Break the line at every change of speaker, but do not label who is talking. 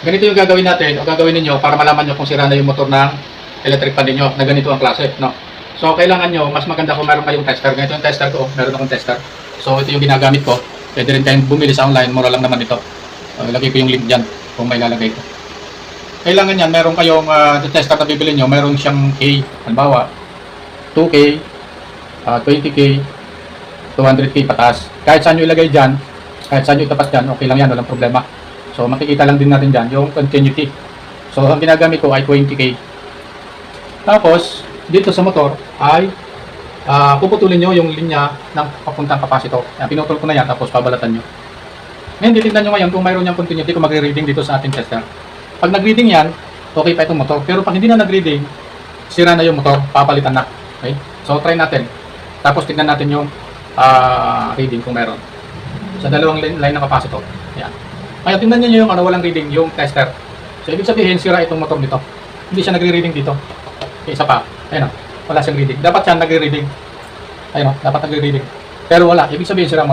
Ganito yung gagawin natin o gagawin ninyo para malaman nyo kung sira na yung motor ng electric fan ninyo na ganito ang klase. No? So, kailangan nyo, mas maganda kung meron kayong tester. Ganito yung tester ko. Meron akong tester. So, ito yung ginagamit ko. Pwede rin kayong bumili sa online. Mura lang naman ito. Uh, ilagay ko yung link dyan kung may lalagay ko. Kailangan yan, meron kayong uh, tester na bibili nyo. Meron siyang K. Halimbawa, 2K, ah, 20K, 200K pataas. Kahit saan nyo ilagay dyan, kahit saan nyo itapat dyan, okay lang yan, walang problema. So, makikita lang din natin dyan yung continuity. So, ang ginagamit ko ay 20K. Tapos, dito sa motor ay ah, puputulin nyo yung linya ng papuntang kapasitor. Yan, pinutol ko na yan, tapos babalatan nyo. Ngayon, titignan nyo ngayon kung mayroon yung continuity kung magre-reading dito sa ating tester. Pag nag-reading yan, okay pa itong motor. Pero pag hindi na nag-reading, sira na yung motor, papalitan na. Okay? So, try natin. Tapos, tignan natin yung ah, reading kung meron. Sa dalawang line, ng capacitor. Yan. Kaya tingnan niyo yung ano, walang reading, yung tester. So, ibig sabihin, sira itong motor nito. Hindi siya nagre-reading dito. Okay, isa pa. Ayun o. Wala siyang reading. Dapat siya nagre-reading. Ayun o. Dapat nagre-reading. Pero wala. Ibig sabihin, sira motor.